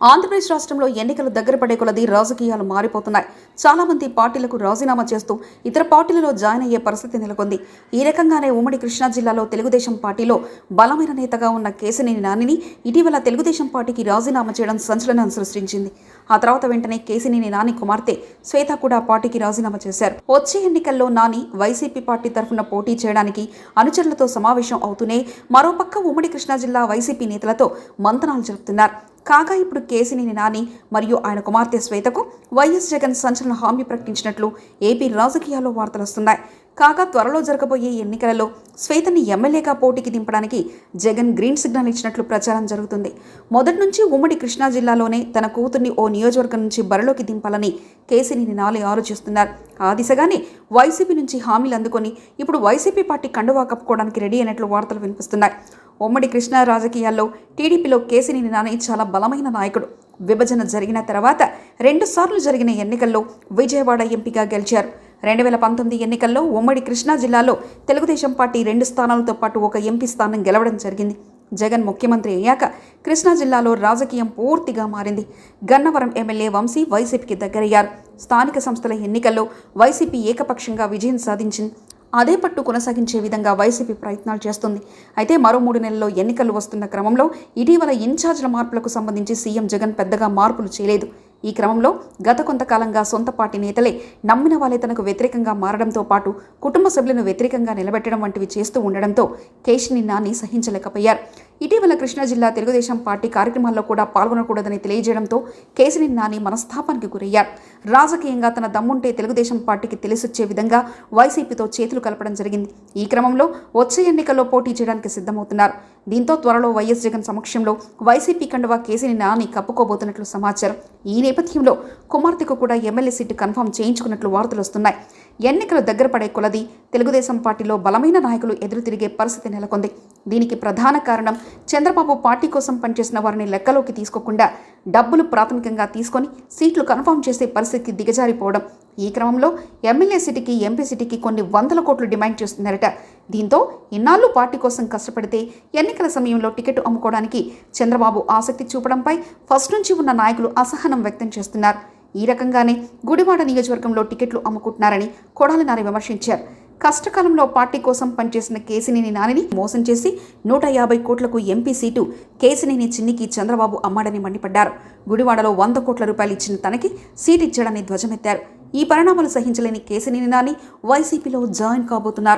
ఆంధ్రప్రదేశ్ రాష్ట్రంలో ఎన్నికలు దగ్గర పడే కొలది రాజకీయాలు మారిపోతున్నాయి. చాలామంది పార్టీలకు రాజీనామా చేస్తూ ఇతర పార్టీలలో జాయిన్ అయ్యే పరిస్థితి నెలకొంది. ఈ రకంగానే ఉమ్మడి కృష్ణా జిల్లాలో తెలుగుదేశం పార్టీలో బలమైన నేతగా ఉన్న కేశినేని నానిని ఇటీవల తెలుగుదేశం పార్టీకి రాజీనామా చేయడం సంచలనం సృష్టించింది. ఆ తర్వాత వెంటనే కేసినేని నాని కుమార్తె శ్వేత కూడా పార్టీకి రాజీనామా చేశారు. వచ్చే ఎన్నికల్లో నాని వైసీపీ పార్టీ తరఫున పోటీ చేయడానికి అనుచరులతో సమావేశం అవుతూనే మరోపక్క ఉమ్మడి కృష్ణా జిల్లా వైసీపీ నేతలతో మంతనాలు జరుపుతున్నారు. కాగా ఇప్పుడు కేసినేని నాని మరియు ఆయన కుమార్తె శ్వేతకు వైఎస్ జగన్ సంచలన హామీ ప్రకటించినట్లు ఏపీ రాజకీయాల్లో వార్తలు వస్తున్నాయి. కాగా త్వరలో జరగబోయే ఎన్నికలలో శ్వేతని ఎమ్మెల్యేగా పోటీకి దింపడానికి జగన్ గ్రీన్ సిగ్నల్ ఇచ్చినట్లు ప్రచారం జరుగుతుంది. మొదటి నుంచి ఉమ్మడి కృష్ణా జిల్లాలోనే తన కూతుర్ని ఓ నియోజకవర్గం నుంచి బరిలోకి దింపాలని కేసీని నాలి ఆలోచిస్తున్నారు ఆ దిశగానే వైసీపీ నుంచి హామీలు అందుకొని ఇప్పుడు వైసీపీ పార్టీ కండువా కప్పుకోవడానికి రెడీ అయినట్లు వార్తలు వినిపిస్తున్నాయి. ఉమ్మడి కృష్ణా రాజకీయాల్లో టీడీపీలో కేసీని నాని చాలా బలమైన నాయకుడు. విభజన జరిగిన తర్వాత రెండుసార్లు జరిగిన ఎన్నికల్లో విజయవాడ ఎంపీగా గెలిచారు. రెండు వేల పంతొమ్మిది ఎన్నికల్లో ఉమ్మడి కృష్ణా జిల్లాలో తెలుగుదేశం పార్టీ రెండు స్థానాలతో పాటు ఒక ఎంపీ స్థానం గెలవడం జరిగింది. జగన్ ముఖ్యమంత్రి అయ్యాక కృష్ణా జిల్లాలో రాజకీయం పూర్తిగా మారింది. గన్నవరం ఎమ్మెల్యే వంశీ వైసీపీకి దగ్గరయ్యారు. స్థానిక సంస్థల ఎన్నికల్లో వైసీపీ ఏకపక్షంగా విజయం సాధించింది. అదే పట్టు కొనసాగించే విధంగా వైసీపీ ప్రయత్నాలు చేస్తుంది. అయితే మరో మూడు నెలల్లో ఎన్నికలు వస్తున్న క్రమంలో ఇటీవల ఇన్ఛార్జ్ల మార్పులకు సంబంధించి సీఎం జగన్ పెద్దగా మార్పులు చేయలేదు. ఈ క్రమంలో గత కొంతకాలంగా సొంత పార్టీ నేతలే నమ్మిన వాళ్ళే తనకు వ్యతిరేకంగా మారడంతో పాటు కుటుంబ సభ్యులను వ్యతిరేకంగా నిలబెట్టడం వంటివి చేస్తూ ఉండడంతో కేశిని నాని సహించలేకపోయారు. ఇటీవల కృష్ణా జిల్లా తెలుగుదేశం పార్టీ కార్యక్రమాల్లో కూడా పాల్గొనకూడదని తెలియజేయడంతో కేసిని నాని మనస్తాపానికి గురయ్యారు. రాజకీయంగా తన దమ్ముంటే తెలుగుదేశం పార్టీకి తెలిసొచ్చే విధంగా వైసీపీతో చేతులు కలపడం జరిగింది. ఈ క్రమంలో వచ్చే ఎన్నికల్లో పోటీ చేయడానికి సిద్ధమవుతున్నారు. దీంతో త్వరలో వైఎస్ జగన్ సమక్షంలో వైసీపీ కండువా కేసీని నాని కప్పుకోబోతున్నట్లు సమాచారం. ఈ నేపథ్యంలో కుమార్తెకు కూడా ఎమ్మెల్యే సీటు కన్ఫర్మ్ చేయించుకున్నట్లు వార్తలు వస్తున్నాయి. ఎన్నికలు దగ్గర పడే కొలది తెలుగుదేశం పార్టీలో బలమైన నాయకులు ఎదురు తిరిగే పరిస్థితి నెలకొంది. దీనికి ప్రధాన కారణం చంద్రబాబు పార్టీ కోసం పనిచేసిన వారిని లెక్కలోకి తీసుకోకుండా డబ్బులు ప్రాథమికంగా తీసుకొని సీట్లు కన్ఫర్మ్ చేసే పరిస్థితికి దిగజారిపోవడం. ఈ క్రమంలో ఎమ్మెల్యే సిటీకి ఎంపీ సిటీకి కొన్ని వందల కోట్లు డిమాండ్ చేస్తున్నారట. దీంతో ఇన్నాళ్ళు పార్టీ కోసం కష్టపడితే ఎన్నికల సమయంలో టికెట్ అమ్ముకోవడానికి చంద్రబాబు ఆసక్తి చూపడంపై ఫస్ట్ నుంచి ఉన్న నాయకులు అసహనం వ్యక్తం చేస్తున్నారు. ఈ రకంగానే గుడివాడ నియోజకవర్గంలో టికెట్లు అమ్ముకుంటున్నారని కొడాలి విమర్శించారు. కష్టకాలంలో పార్టీ కోసం పనిచేసిన కేసినేని నానిని మోసం చేసి నూట యాభై కోట్లకు ఎంపీ సీటు కేసినేని చిన్నికి చంద్రబాబు అమ్మాడని మండిపడ్డారు. గుడివాడలో వంద కోట్ల రూపాయలు ఇచ్చిన తనకి సీటు ఇచ్చాడని ధ్వజమెత్తారు. ఈ పరిణామాలు సహించలేని కేసినేని నాని వైసీపీలో జాయిన్ కాబోతున్నారు.